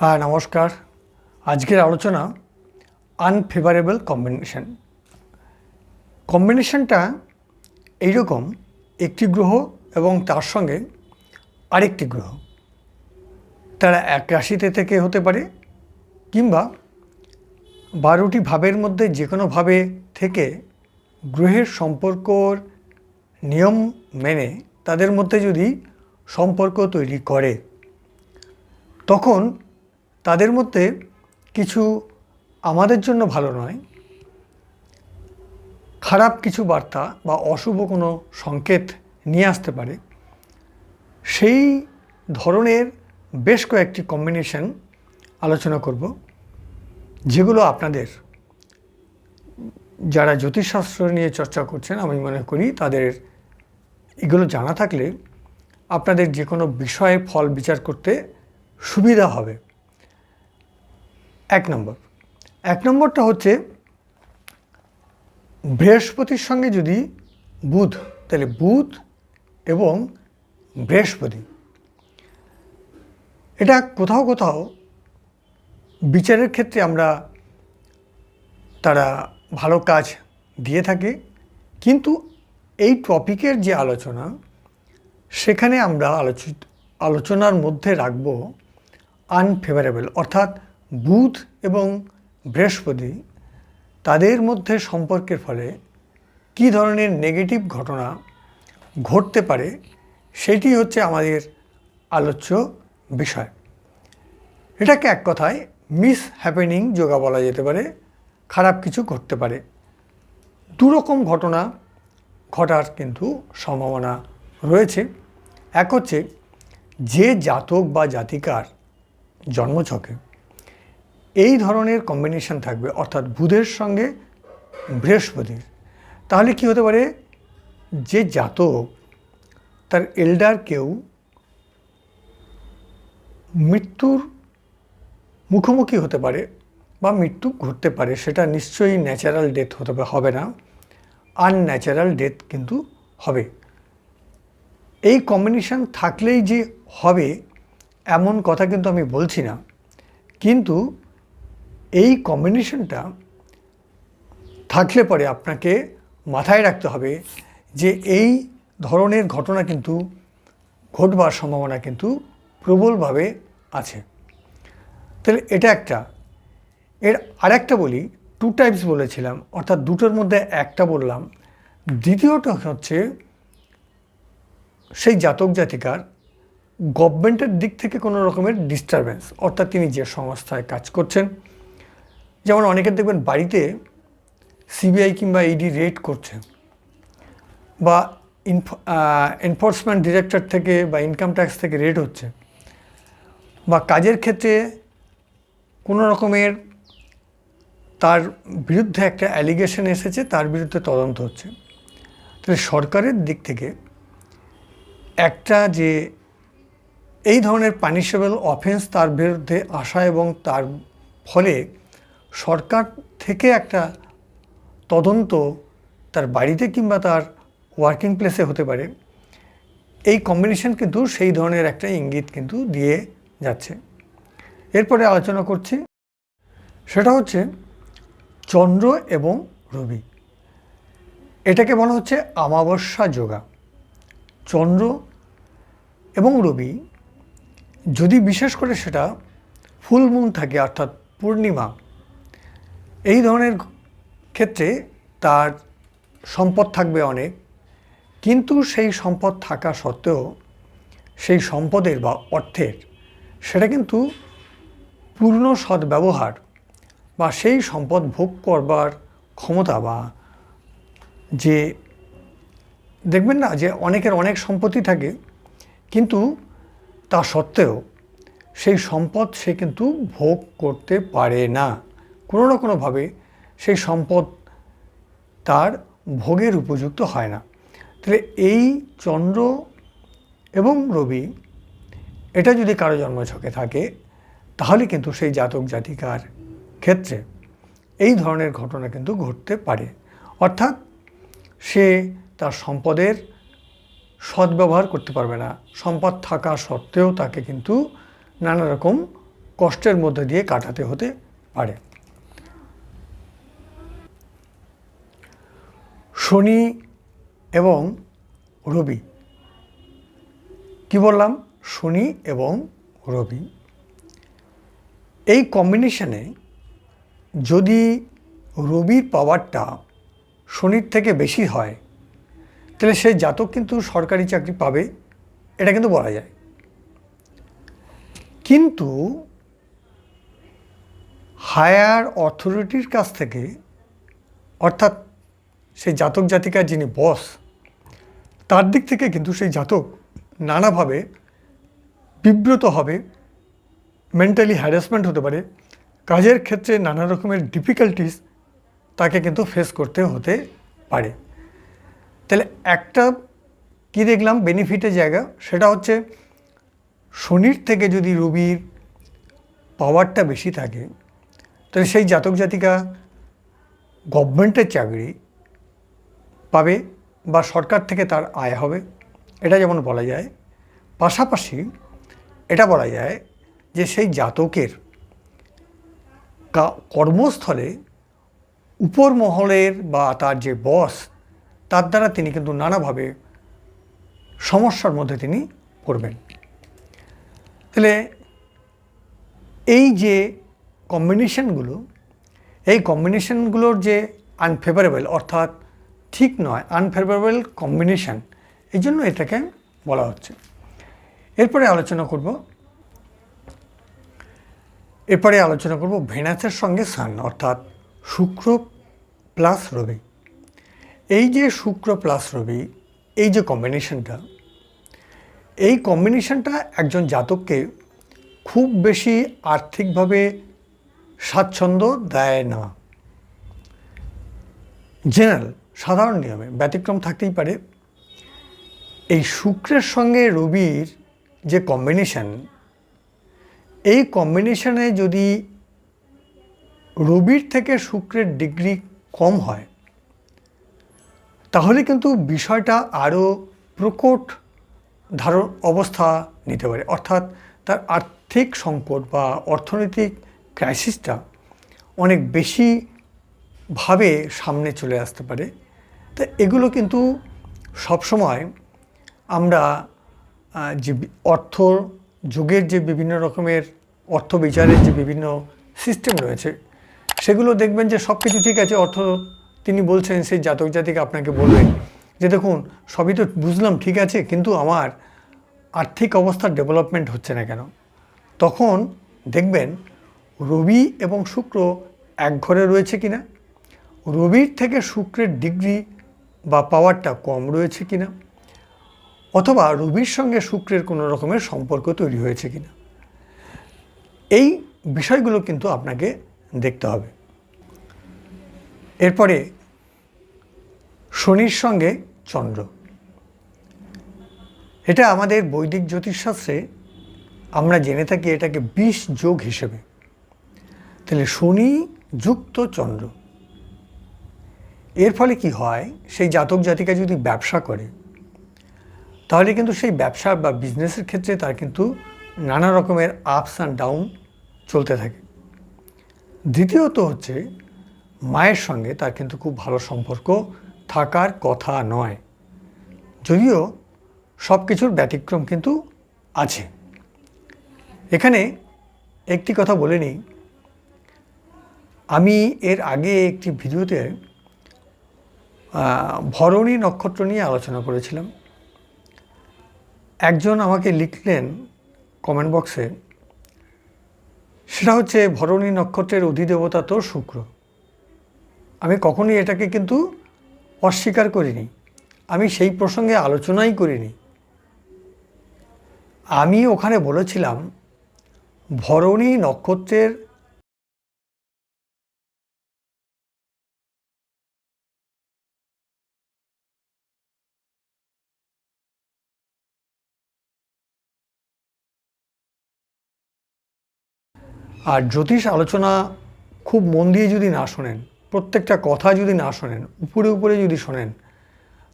হ্যাঁ নমস্কার। আজকের আলোচনা আনফেভারেবল কম্বিনেশন কম্বিনেশনটা এইরকম, একটি গ্রহ এবং তার সঙ্গে আরেকটি গ্রহ। তারা এক রাশিতে থেকে হতে পারে কিংবা বারোটি ভাবের মধ্যে যে কোনো ভাবে থেকে গ্রহের সম্পর্কর নিয়ম মেনে তাদের মধ্যে যদি সম্পর্ক তৈরি করে, তখন তাদের মধ্যে কিছু আমাদের জন্য ভালো নয়। খারাপ কিছু বার্তা বা অশুভ কোনো সংকেত নিয়ে আসতে পারে। সেই ধরনের বেশ কয়েকটি কম্বিনেশন আলোচনা করব, যেগুলো আপনাদের যারা জ্যোতিষশাস্ত্র নিয়ে চর্চা করছেন, আমি মনে করি তাদের এগুলো জানা থাকলে আপনাদের যে কোনো বিষয়ে ফল বিচার করতে সুবিধা হবে। এক নম্বর। এক নম্বরটা হচ্ছে, বৃহস্পতির সঙ্গে যদি বুধ, তাহলে বুধ এবং বৃহস্পতি। এটা কোথাও কোথাও বিচারের ক্ষেত্রে আমরা তারা ভালো কাজ দিয়ে থাকে, কিন্তু এই টপিকের যে আলোচনা, সেখানে আমরা আলোচিত আলোচনার মধ্যে রাখব আনফেভারেবল অর্থাৎ বুধ এবং বৃহস্পতি তাদের মধ্যে সম্পর্কের ফলে কী ধরনের নেগেটিভ ঘটনা ঘটতে পারে সেটি হচ্ছে আমাদের আলোচ্য বিষয়। এটাকে এক কথায় মিস হ্যাপেনিং যোগা বলা যেতে পারে, খারাপ কিছু ঘটতে পারে। দুরকম ঘটনা ঘটার কিন্তু সম্ভাবনা রয়েছে। এক হচ্ছে যে জাতক বা জাতিকার জন্মছকে এই ধরনের কম্বিনেশন থাকবে, অর্থাৎ বুধের সঙ্গে বৃহস্পতির তাহলে কি হতে পারে? যে জাতক, তার এল্ডার কেউ মৃত্যুর মুখোমুখি হতে পারে বা মৃত্যু ঘটতে পারে, সেটা নিশ্চয়ই ন্যাচারাল ডেথ হতে হবে না। আনন্যাচারাল ডেথ কিন্তু হবে। এই কম্বিনেশন থাকলেই যে হবে, এমন কথা কিন্তু আমি বলছি না। কিন্তু এই কম্বিনেশনটা থাকলে পরে আপনাকে মাথায় রাখতে হবে যে এই ধরনের ঘটনা কিন্তু ঘটবার সম্ভাবনা কিন্তু প্রবলভাবে আছে। তাহলে এটা একটা। এর আরেকটা বলি টু টাইপস বলেছিলাম, অর্থাৎ দুটোর মধ্যে একটা বললাম। দ্বিতীয়টা হচ্ছে সেই জাতক জাতিকার গভর্নমেন্টের দিক থেকে কোনো রকমের ডিস্টারবেন্স অর্থাৎ তিনি যে সংস্থায় কাজ করছেন যেমন অনেকের দেখবেন বাড়িতে সিবিআই কিংবা ইডি রেড করছে বা এনফোর্সমেন্ট ডিরেক্টর থেকে বা ইনকাম ট্যাক্স থেকে রেড হচ্ছে বা কাজের ক্ষেত্রে কোনো রকমের তার বিরুদ্ধে একটা অ্যালিগেশন এসেছে, তার বিরুদ্ধে তদন্ত হচ্ছে। তাহলে সরকারের দিক থেকে একটা যে এই ধরনের পানিশেবল অফেন্স তার বিরুদ্ধে আসা এবং তার ফলে সরকার থেকে একটা তদন্ত তার বাড়িতে কিংবা তার ওয়ার্কিং প্লেসে হতে পারে, এই কম্বিনেশন কিন্তু সেই ধরনের একটা ইঙ্গিত কিন্তু দিয়ে যাচ্ছে। এরপরে আলোচনা করছি, সেটা হচ্ছে চন্দ্র এবং রবি। এটাকে বলা হচ্ছে আমাবস্যা যোগা। চন্দ্র এবং রবি যদি বিশেষ করে সেটা ফুল মুন থাকে, অর্থাৎ পূর্ণিমা এই ধরনের ক্ষেত্রে তার সম্পদ থাকবে অনেক, কিন্তু সেই সম্পদ থাকা সত্ত্বেও সেই সম্পদের বা অর্থের সেটা কিন্তু পূর্ণ সদ্ব্যবহার বা সেই সম্পদ ভোগ করবার ক্ষমতা বা যে, দেখবেন না যে অনেকের অনেক সম্পত্তি থাকে, কিন্তু তা সত্ত্বেও সেই সম্পদ সে কিন্তু ভোগ করতে পারে না। কোনো না কোনোভাবে সেই সম্পদ তার ভোগের উপযুক্ত হয় না। তাহলে এই চন্দ্র এবং রবি, এটা যদি কারও জন্মছকে থাকে, তাহলে কিন্তু সেই জাতক জাতিকার ক্ষেত্রে এই ধরনের ঘটনা কিন্তু ঘটতে পারে। অর্থাৎ সে তার সম্পদের সদ্ব্যবহার করতে পারবে না। সম্পদ থাকা সত্ত্বেও তাকে কিন্তু নানা রকম কষ্টের মধ্যে দিয়ে কাটাতে হতে পারে। শনি এবং রবি। কি বললাম? শনি এবং রবি। এই কম্বিনেশনে যদি রবির পাওয়ারটা শনির থেকে বেশি হয়, তাহলে সেই জাতক কিন্তু সরকারি চাকরি পাবে, এটা কিন্তু বলা যায়। কিন্তু হায়ার অথরিটির কাছ থেকে, অর্থাৎ সেই জাতক জাতিকার যিনি বস তার দিক থেকে কিন্তু সেই জাতক নানাভাবে বিব্রত হবে মেন্টালি হ্যারাসমেন্ট হতে পারে, কাজের ক্ষেত্রে নানা রকমের ডিফিকাল্টিস তাকে কিন্তু ফেস করতে হতে পারে। তাহলে একটা কি দেখলাম বেনিফিটের জায়গা? সেটা হচ্ছে শনির থেকে যদি রবির পাওয়ারটা বেশি থাকে, তাহলে সেই জাতক জাতিকা গভর্নমেন্টের চাকরি পাবে বা সরকার থেকে তার আয় হবে, এটা যেমন বলা যায়। পাশাপাশি এটা বলা যায় যে সেই জাতকের কর্মস্থলে উপর মহলের বা তার যে বস, তার দ্বারা তিনি কিন্তু নানাভাবে সমস্যার মধ্যে তিনি পড়বেন। তাহলে এই যে কম্বিনেশনগুলো এই কম্বিনেশনগুলোর যে আনফেভারেবল অর্থাৎ ঠিক নয় আনফেভারেবল কম্বিনেশন এই জন্য এটাকে বলা হচ্ছে। এরপরে আলোচনা করব। এরপরে আলোচনা করব ভেনাসের সঙ্গে সান, অর্থাৎ শুক্র প্লাস রবি। এই যে শুক্র প্লাস রবি, এই যে কম্বিনেশনটা এই কম্বিনেশনটা একজন জাতককে খুব বেশি আর্থিকভাবে স্বাচ্ছন্দ্য দেয় না। জেনারেল সাধারণ নিয়মে, ব্যতিক্রম থাকতেই পারে। এই শুক্রের সঙ্গে রবির যে কম্বিনেশান এই কম্বিনেশানে যদি রবির থেকে শুক্রের ডিগ্রি কম হয়, তাহলে কিন্তু বিষয়টা আরও প্রকট ধারণ অবস্থা নিতে পারে। অর্থাৎ তার আর্থিক সংকট বা অর্থনৈতিক ক্রাইসিসটা অনেক বেশিভাবে সামনে চলে আসতে পারে। তা এগুলো কিন্তু সবসময় আমরা যে অর্থ যুগের যে বিভিন্ন রকমের অর্থ বিচারের যে বিভিন্ন সিস্টেম রয়েছে, সেগুলো দেখবেন যে সব কিছু ঠিক আছে। অর্থ তিনি বলছেন, সেই জাতক জাতিকে আপনাকে বলবেন যে, দেখুন, সবই তো বুঝলাম ঠিক আছে, কিন্তু আমার আর্থিক অবস্থার ডেভেলপমেন্ট হচ্ছে না কেন? তখন দেখবেন, রবি এবং শুক্র এক ঘরে রয়েছে কিনা? রবির থেকে শুক্রের ডিগ্রি বা পাওয়ারটা কম রয়েছে কিনা? অথবা রবির সঙ্গে শুক্রের কোনো রকমের সম্পর্ক তৈরি হয়েছে কিনা? এই বিষয়গুলো কিন্তু আপনাকে দেখতে হবে। এরপরে শনির সঙ্গে চন্দ্র। এটা আমাদের বৈদিক জ্যোতিষশাস্ত্রে আমরা জেনে থাকি এটাকে বিষ যোগ হিসেবে। তাহলে শনি যুক্ত চন্দ্র। এর ফলে কি হয়? সেই জাতক জাতিকা যদি ব্যবসা করে, তাহলে কিন্তু সেই ব্যবসা বা বিজনেসের ক্ষেত্রে তার কিন্তু নানা রকমের আপস অ্যান্ড ডাউন চলতে থাকে। দ্বিতীয়ত হচ্ছে, মায়ের সঙ্গে তার কিন্তু খুব ভালো সম্পর্ক থাকার কথা নয়। যদিও সব কিছুর ব্যতিক্রম কিন্তু আছে। এখানে একটি কথা বলে নিই। আমি এর আগে একটি ভিডিওতে ভরণী নক্ষত্র নিয়ে আলোচনা করেছিলাম। একজন আমাকে লিখলেন কমেন্ট বক্সে সেটা হচ্ছে ভরণী নক্ষত্রের অধিদেবতা তো শুক্র। আমি কখনই এটাকে কিন্তু অস্বীকার করিনি। আমি সেই প্রসঙ্গে আলোচনাই করিনি। আমি ওখানে বলেছিলাম, ভরণী নক্ষত্রের আর জ্যোতিষ আলোচনা খুব মন দিয়ে যদি না শোনেন, প্রত্যেকটা কথা যদি না শোনেন, উপরে উপরে যদি শোনেন,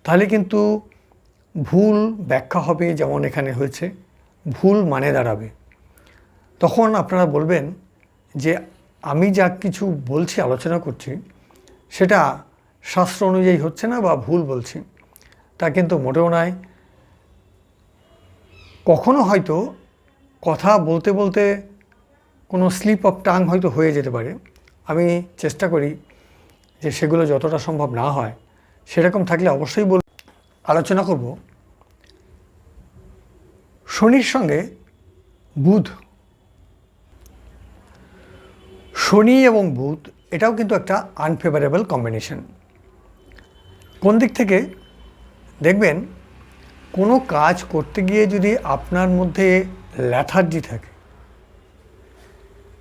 তাহলে কিন্তু ভুল ব্যাখ্যা হবে যেমন এখানে হয়েছে, ভুল মানে দাঁড়াবে। তখন আপনারা বলবেন যে আমি যা কিছু বলছি, আলোচনা করছি, সেটা শাস্ত্র অনুযায়ী হচ্ছে না বা ভুল বলছি, তা কিন্তু মোটেও নয়। কখনো হয়তো কথা বলতে বলতে কোনো স্লিপ অফ টাং হয়তো হয়ে যেতে পারে। আমি চেষ্টা করি যে সেগুলো যতটা সম্ভব না হয়, সেরকম থাকলে অবশ্যই বল আলোচনা করব। শনির সঙ্গে বুধ। শনি এবং বুধ, এটাও কিন্তু একটা আনফেভারেবল কম্বিনেশন কোন দিক থেকে? দেখবেন, কোনো কাজ করতে গিয়ে যদি আপনার মধ্যে ল্যাথার্জি থাকে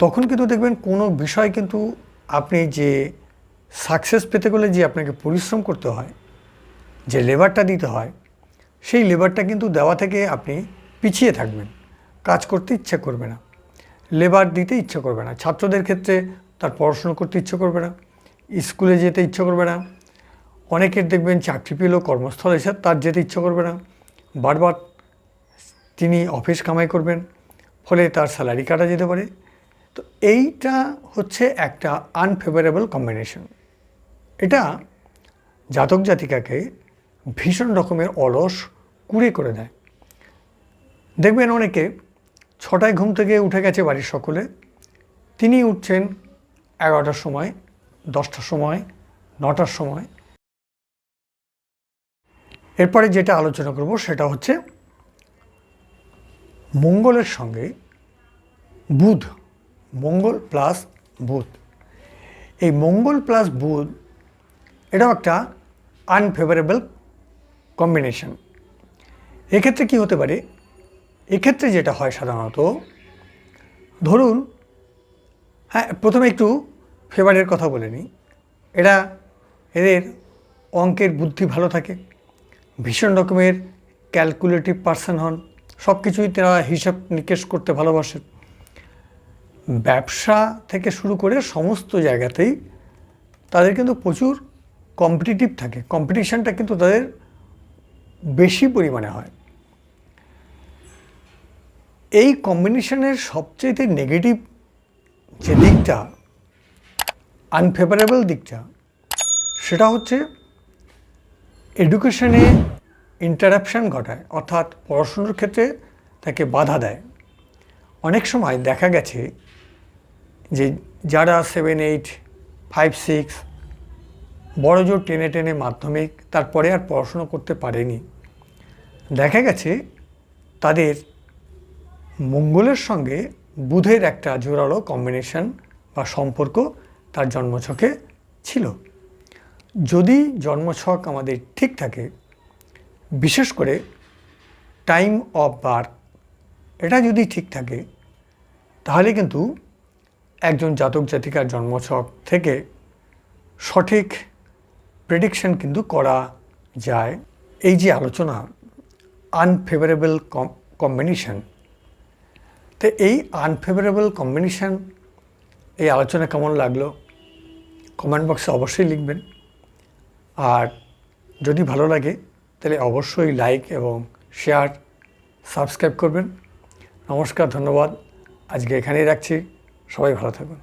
তখন কিন্তু দেখবেন কোনো বিষয় কিন্তু আপনি যে সাকসেস পেতে গেলে যে আপনাকে পরিশ্রম করতে হয়, যে লেবারটা দিতে হয়, সেই লেবারটা কিন্তু দেওয়া থেকে আপনি পিছিয়ে থাকবেন। কাজ করতে ইচ্ছে করবে না। লেবার দিতে ইচ্ছে করবে না। ছাত্রদের ক্ষেত্রে তার পড়াশুনো করতে ইচ্ছে করবে না। স্কুলে যেতে ইচ্ছে করবে না। অনেকের দেখবেন চাকরি পেলেও কর্মস্থলে এসে তার যেতে ইচ্ছে করবে না। বারবার তিনি অফিস কামাই করবেন, ফলে তার স্যালারি কাটা যেতে পারে। তো এইটা হচ্ছে একটা আনফেভারেবল কম্বিনেশন এটা জাতক জাতিকাকে ভীষণ রকমের অলস কুড়ে করে দেয়। দেখবেন অনেকে ছটায় ঘুম থেকে উঠে গেছে বাড়ির সকলে, তিনি উঠছেন এগারোটার সময়, দশটার সময়, নটার সময়। এরপরে যেটা আলোচনা করব সেটা হচ্ছে মঙ্গলের সঙ্গে বুধ। মঙ্গল প্লাস বুধ। এই মঙ্গল প্লাস বুধ এটাও একটা আনফেভারেবল কম্বিনেশন এক্ষেত্রে কি হতে পারে? এক্ষেত্রে যেটা হয় সাধারণত, ধরুন হ্যাঁ প্রথমে একটু ফেভারের কথা বলে নিই। এরা এদের অঙ্কের বুদ্ধি ভালো থাকে, ভীষণ রকমের ক্যালকুলেটিভ পার্সন হন সব কিছুই তারা হিসাব নিকেশ করতে ভালোবাসে ব্যবসা থেকে শুরু করে সমস্ত জায়গাতেই তাদের কিন্তু প্রচুর কম্পিটিটিভ থাকে। কম্পিটিশানটা কিন্তু তাদের বেশি পরিমাণে হয়। এই কম্বিনেশনের সবচেয়ে নেগেটিভ যে দিকটা আনফেভারেবল দিকটা, সেটা হচ্ছে এডুকেশনে ইন্টারাপশান ঘটায়। অর্থাৎ পড়াশুনোর ক্ষেত্রে তাকে বাধা দেয়। অনেক সময় দেখা গেছে যে যারা সেভেন এইট ফাইভ সিক্স বড় জোর টেনে টেনে মাধ্যমিক তারপরে আর পড়াশুনো করতে পারেনি। দেখা গেছে তাদের মঙ্গলের সঙ্গে বুধের একটা জোরালো কম্বিনেশন বা সম্পর্ক তার জন্মছকে ছিল। যদি জন্মছক আমাদের ঠিক থাকে, বিশেষ করে টাইম অফ বার্থ এটা যদি ঠিক থাকে, তাহলে কিন্তু একজন জাতক জাতিকার জন্মছক থেকে সঠিক প্রেডিকশন কিন্তু করা যায়। এই যে আলোচনা আনফেভারেবল কম্বিনেশন তো এই আনফেভারেবল কম্বিনেশন এই আলোচনা কেমন লাগল? কমেন্ট বক্সে অবশ্যই লিখবেন। আর যদি ভালো লাগে, তাহলে অবশ্যই লাইক এবং শেয়ার সাবস্ক্রাইব করবেন। নমস্কার, ধন্যবাদ। আজকে এখানেই রাখছি। সবাই ভালো থাকুন